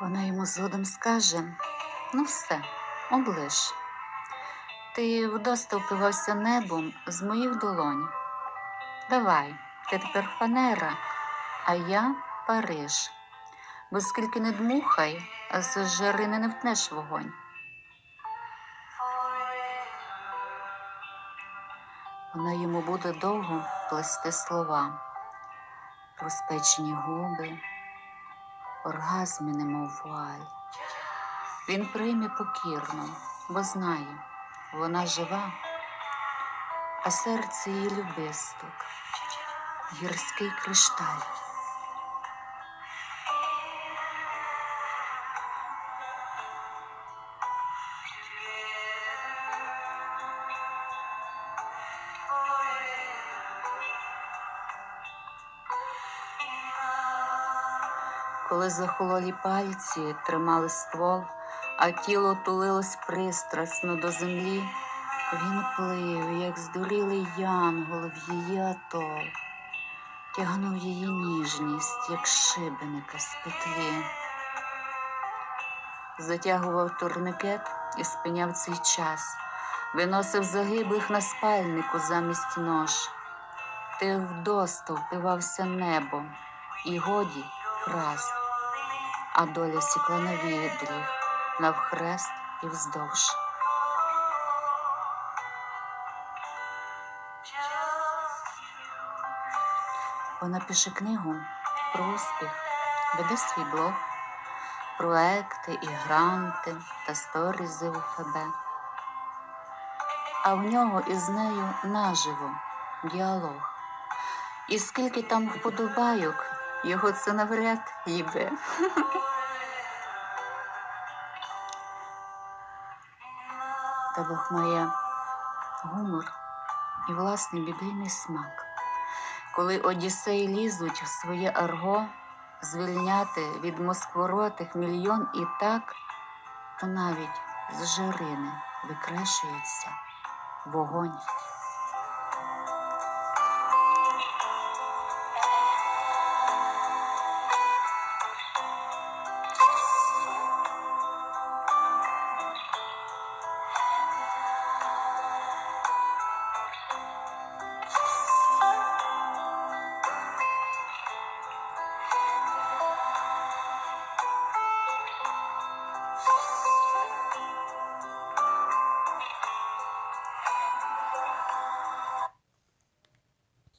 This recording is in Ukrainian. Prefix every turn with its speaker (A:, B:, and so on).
A: Вона йому згодом скаже: ну все, облиш. Ти вдоста впивався небом з моїх долонь. Давай, ти тепер фанера, а я Париж. Бо скільки не дмухай, а з жарини не втнеш вогонь. Вона йому буде довго плести слова, розпечені губи, оргазми, немов вуаль. Він прийме покірно, бо знає, вона жива, а серце її любисток, гірський кришталь. Коли захололі пальці тримали ствол, а тіло тулилось пристрасно до землі, він плив, як здурілий янгол в її атол, тягнув її ніжність, як шибеника з петлі, затягував турникет і спиняв цей час, виносив загиблих на спальнику замість нож. Ти вдоста впивався небом, і годі фраз, а доля сікла на відрі, навхрест і вздовж. Вона пише книгу про успіх, веде свій блог, проекти і гранти та сторізи у ФБ. А в нього із нею наживо діалог. І скільки там вподобайок, його це навряд їбе. Та Бог має гумор і власний біблійний смак. Коли одіссеї лізуть в своє арго, звільняти від москворотих мільйон і так, то навіть з жарини викрешується вогонь.